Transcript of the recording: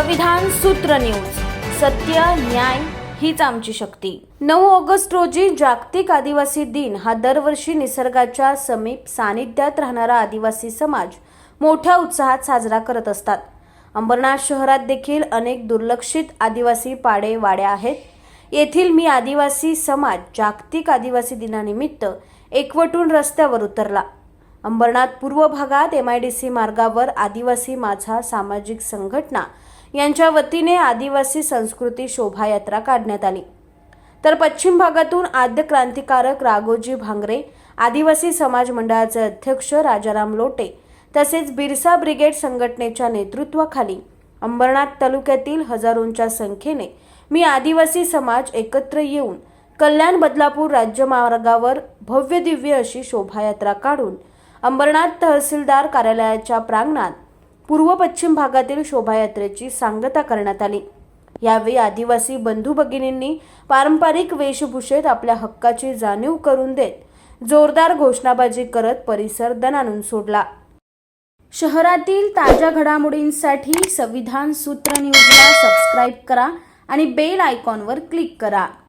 संविधान सूत्र न्यूज. सत्य न्याय हीच आमची शक्ती. नऊ ऑगस्ट रोजी जागतिक आदिवासी दिन हा दरवर्षी निसर्गाच्या समीप सानिध्यात राहणारा आदिवासी समाज मोठ्या उत्साहात साजरा करत असतात. अंबरनाथ शहरात देखील अनेक दुर्लक्षित आदिवासी पाडे वाड्या आहेत. येथील मी आदिवासी समाज जागतिक आदिवासी दिनानिमित्त एकवटून रस्त्यावर उतरला. अंबरनाथ पूर्व भागात एम आय डी सी मार्गावर आदिवासी माझा सामाजिक संघटना यांच्या वतीने आदिवासी संस्कृती शोभायात्रा काढण्यात आली. तर पश्चिम भागातून आद्य क्रांतिकारक राघोजी भांगरे आदिवासी समाज मंडळाचे अध्यक्ष राजाराम लोटे तसेच बिरसा ब्रिगेड संघटनेच्या नेतृत्वाखाली अंबरनाथ तालुक्यातील हजारोंच्या संख्येने मी आदिवासी समाज एकत्र येऊन कल्याण बदलापूर राज्यमार्गावर भव्य दिव्य अशी शोभायात्रा काढून अंबरनाथ तहसीलदार कार्यालयाच्या प्रांगणात पूर्व पश्चिम भागातील शोभायात्रेची सांगता करण्यात आली. यावेळी आदिवासी बंधू भगिनींनी पारंपरिक वेशभूषेत आपल्या हक्काची जाणीव करून देत जोरदार घोषणाबाजी करत परिसर दणाणून सोडला. शहरातील ताज्या घडामोडींसाठी संविधान सूत्र न्यूजला सबस्क्राईब करा आणि बेल आयकॉनवर क्लिक करा.